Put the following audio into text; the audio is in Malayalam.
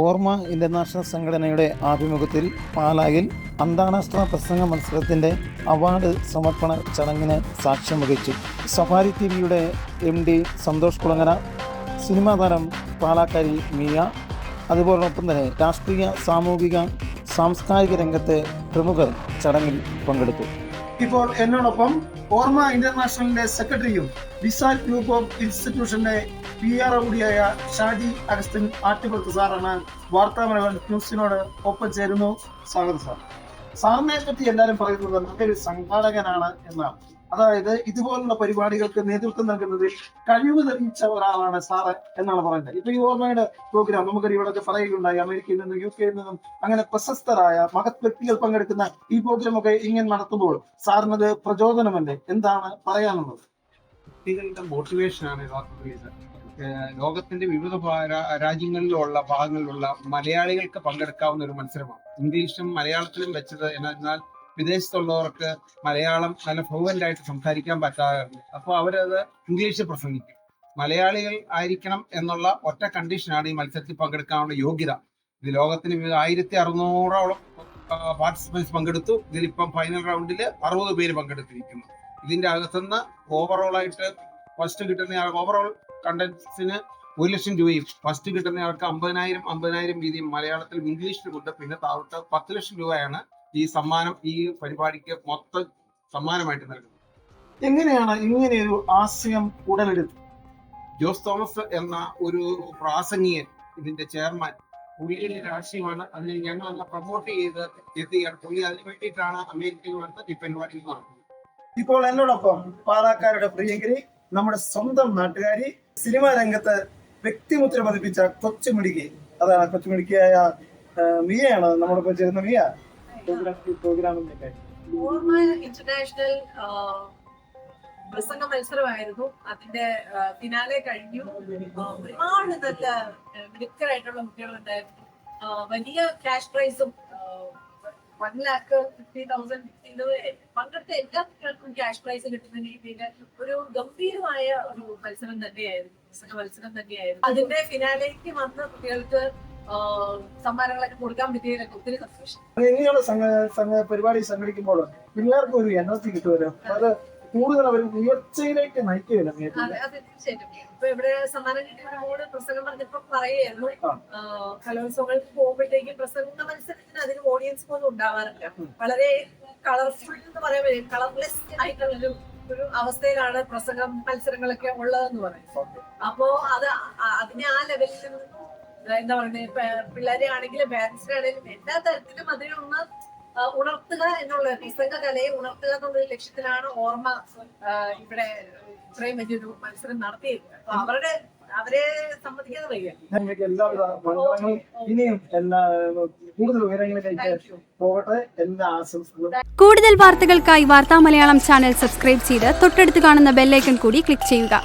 ഓർമ്മ ഇന്റർനാഷണൽ സംഘടനയുടെ ആഭിമുഖ്യത്തിൽ പാലായിൽ അന്താരാഷ്ട്ര പ്രസംഗ മത്സരത്തിന്റെ അവാർഡ് സമർപ്പണ ചടങ്ങിന് സാക്ഷ്യം വഹിച്ചു. സഫാരി ടി വിയുടെ M D Santhosh Kulangara cinema താരം പാലാക്കാരി മിയ അതുപോലൊപ്പം തന്നെ രാഷ്ട്രീയ സാമൂഹിക സാംസ്കാരിക രംഗത്തെ പ്രമുഖർ ചടങ്ങിൽ പങ്കെടുത്തു. ഇപ്പോൾ എന്നോടൊപ്പം ഓർമ്മ ഇന്റർനാഷണലിന്റെ സെക്രട്ടറിയും വിസാൽ ഗ്രൂപ്പ് ഓഫ് ഇൻസ്റ്റിറ്റ്യൂഷന്റെ പി ആർ കൂടിയായ ഷാജി അഗസ്റ്റിൻ ആറ്റുപുറത്ത് സാറാണ് വാർത്താമലകൾ ന്യൂസിനോട് ഒപ്പം ചേരുന്നു. സ്വാഗതം സാർ. സാറിനെ പറ്റി എല്ലാവരും പറയുന്നത് നല്ലൊരു സംഘാടകനാണ് എന്നാണ്. അതായത് ഇതുപോലുള്ള പരിപാടികൾക്ക് നേതൃത്വം നൽകുന്നതിൽ കഴിവ് തെളിയിച്ച ഒരാളാണ് സാറ് എന്നാണ് പറയുന്നത്. ഇപ്പൊ ഈ ഓർമ്മയുടെ പ്രോഗ്രാം നമുക്കൊരു ഇവിടെ പറയുകയുണ്ടായി. അമേരിക്കയിൽ നിന്നും യു കെയിൽ നിന്നും അങ്ങനെ പ്രശസ്തരായ മഹത് വ്യക്തികൾ പങ്കെടുക്കുന്ന ഈ പ്രോഗ്രാം ഒക്കെ ഇങ്ങനെ നടത്തുമ്പോൾ സാറിനത് പ്രചോദനമല്ലേ? എന്താണ് പറയാനുള്ളത്? വ്യക്തികളുടെ മോട്ടിവേഷനാണ് ലോകത്തിന്റെ വിവിധ രാജ്യങ്ങളിലുള്ള ഭാഗങ്ങളിലുള്ള മലയാളികൾക്ക് പങ്കെടുക്കാവുന്ന ഒരു മത്സരമാണ്. ഇംഗ്ലീഷും മലയാളത്തിലും വെച്ചത് എന്നാൽ വിദേശത്തുള്ളവർക്ക് മലയാളം നല്ല ഫ്ലുവന്റ് ആയിട്ട് സംസാരിക്കാൻ പറ്റാറുണ്ട് അപ്പോൾ അവരത് ഇംഗ്ലീഷിൽ പ്രസംഗിക്കും. മലയാളികൾ ആയിരിക്കണം എന്നുള്ള ഒറ്റ കണ്ടീഷനാണ് ഈ മത്സരത്തിൽ പങ്കെടുക്കാനുള്ള യോഗ്യത. ഇത് ലോകത്തിന് ആയിരത്തി അറുന്നൂറോളം പാർട്ടിസിപ്പൻസ് പങ്കെടുത്തു. ഇതിലിപ്പം ഫൈനൽ റൗണ്ടിൽ അറുപത് പേര് പങ്കെടുത്തിരിക്കുന്നു. ഇതിന്റെ അകത്തുനിന്ന് ഓവറോൾ ആയിട്ട് ഫസ്റ്റ് കിട്ടുന്ന ഓവറോൾ കണ്ടന്റ്സിന് ഒരു ലക്ഷം രൂപയും ഫസ്റ്റ് കിട്ടുന്ന ആൾക്ക് അമ്പതിനായിരം അമ്പതിനായിരം വീതിയും മലയാളത്തിൽ ഇംഗ്ലീഷിൽ കൊണ്ട് പിന്നെ താഴോട്ട് പത്ത് ലക്ഷം രൂപയാണ് ഈ സമ്മാനം ഈ പരിപാടിക്ക് മൊത്തം സമ്മാനമായിട്ട് നൽകുന്നത് എങ്ങനെയാണ് ഇങ്ങനെ ഒരു ആശയം ഉടലെടുത്തത്? ജോസ് തോമസ് എന്ന ഒരു പ്രാസംഗികൻ ഇതിന്റെ ചെയർമാൻ പുള്ളിയുടെ രാഷ്ട്രീയമാണ് അതിനെ ഞങ്ങൾ പ്രൊമോട്ട് ചെയ്ത് എത്തിയാണ്. പുള്ളി അതിന് വേണ്ടിയിട്ടാണ് അമേരിക്കയിൽ വന്ന് ഈ പരിപാടി നടത്തുന്നത് ഇപ്പോൾ എന്നോടൊപ്പം പാലാക്കാരുടെ പ്രിയങ്കരി നമ്മുടെ സ്വന്തം നാട്ടുകാരി സിനിമാ രംഗത്ത് വ്യക്തിമുദ്ര പതിപ്പിച്ച കൊച്ചുമിടുക്കി. അതാണ് കൊച്ചുമിടുക്കിയായ മിയയാണ്. നമ്മളിപ്പോ ചേരുന്ന മിയ. ഈ പ്രോഗ്രാമിന്റെ ഓർമ്മ ഇന്റർനാഷണൽ പ്രസംഗ മത്സരമായിരുന്നു. അതിന്റെ ഫിനാലെ കഴിഞ്ഞു. ഒരുപാട് നല്ല മിടുക്കരായിട്ടുള്ള കുട്ടികളുണ്ടായിരുന്നു. വലിയ ക്യാഷ് പ്രൈസും വൺ ലാക്ക് ഫിഫ്റ്റി തൗസൻഡ് പങ്കെടുത്ത എല്ലാ കുട്ടികൾക്കും ക്യാഷ് പ്രൈസ് കിട്ടുന്ന രീതിയിൽ ഒരു ഗംഭീരമായ ഒരു മത്സരം തന്നെയായിരുന്നു. മത്സരം തന്നെയായിരുന്നു. അതിന്റെ ഫിനാലേക്ക് വന്ന കുട്ടികൾക്ക് സമ്മാനങ്ങളൊക്കെ കൊടുക്കാൻ പറ്റിയതിലൊക്കെ ഒത്തിരി സന്തോഷം. ഇങ്ങനെയുള്ള സംഘ പരിപാടി സംഘടിക്കുമ്പോൾ പിള്ളേർക്ക് ഒരു എനർജി കിട്ടുമല്ലോ? അത് കൂടുതൽ അവർ ഉയർച്ചയിലേക്ക് നയിക്കുകയല്ലോ തീർച്ചയായിട്ടും. ഇപ്പൊ ഇവിടെ സമ്മാനം കിട്ടിയോട് പ്രസംഗം പറഞ്ഞപ്പോ പറയായിരുന്നു കലോത്സവങ്ങൾക്ക് പോകുമ്പോഴത്തേക്കും പ്രസംഗ മത്സരത്തിന് അതിന് ഓഡിയൻസ് പോലും ഉണ്ടാവാറില്ല. വളരെ കളർഫുൾ എന്ന് പറയാൻ കളർലെസ് ആയിട്ടുള്ളൊരു ഒരു അവസ്ഥയിലാണ് പ്രസംഗം മത്സരങ്ങളൊക്കെ ഉള്ളതെന്ന് പറയും അപ്പോ അത് അതിനെ ആ ലെവലിൽ നിന്ന് എന്താ പറയുന്നത് പിള്ളേരെ ആണെങ്കിലും പാരന്റ്സിനെ ആണെങ്കിലും എല്ലാ തരത്തിലും അതിനൊന്ന് ഒന്ന് ഉണർത്തുക എന്നുള്ള പ്രസംഗ കലയെ ഉണർത്തുക എന്നുള്ള ലക്ഷ്യത്തിലാണ് ഓർമ്മ ഇവിടെ ഇത്രയും വലിയൊരു മത്സരം നടത്തിയത്. അപ്പൊ അവരുടെ അവരെ സംബന്ധിക്കുന്നത് വയ്യ നിങ്ങൾക്ക് എല്ലാവിധ മംഗളങ്ങളും ഇനിയും എല്ലാ കൂടുതൽ ഉയരങ്ങളിലേക്ക് പോകട്ടെ. എല്ലാ ആശംസകളും. കൂടുതൽ വാർത്തകൾക്കായി വാർത്താ മലയാളം ചാനൽ സബ്സ്ക്രൈബ് ചെയ്ത് തൊട്ടടുത്ത് കാണുന്ന ബെല്ലൈക്കൺ കൂടി ക്ലിക്ക് ചെയ്യുക.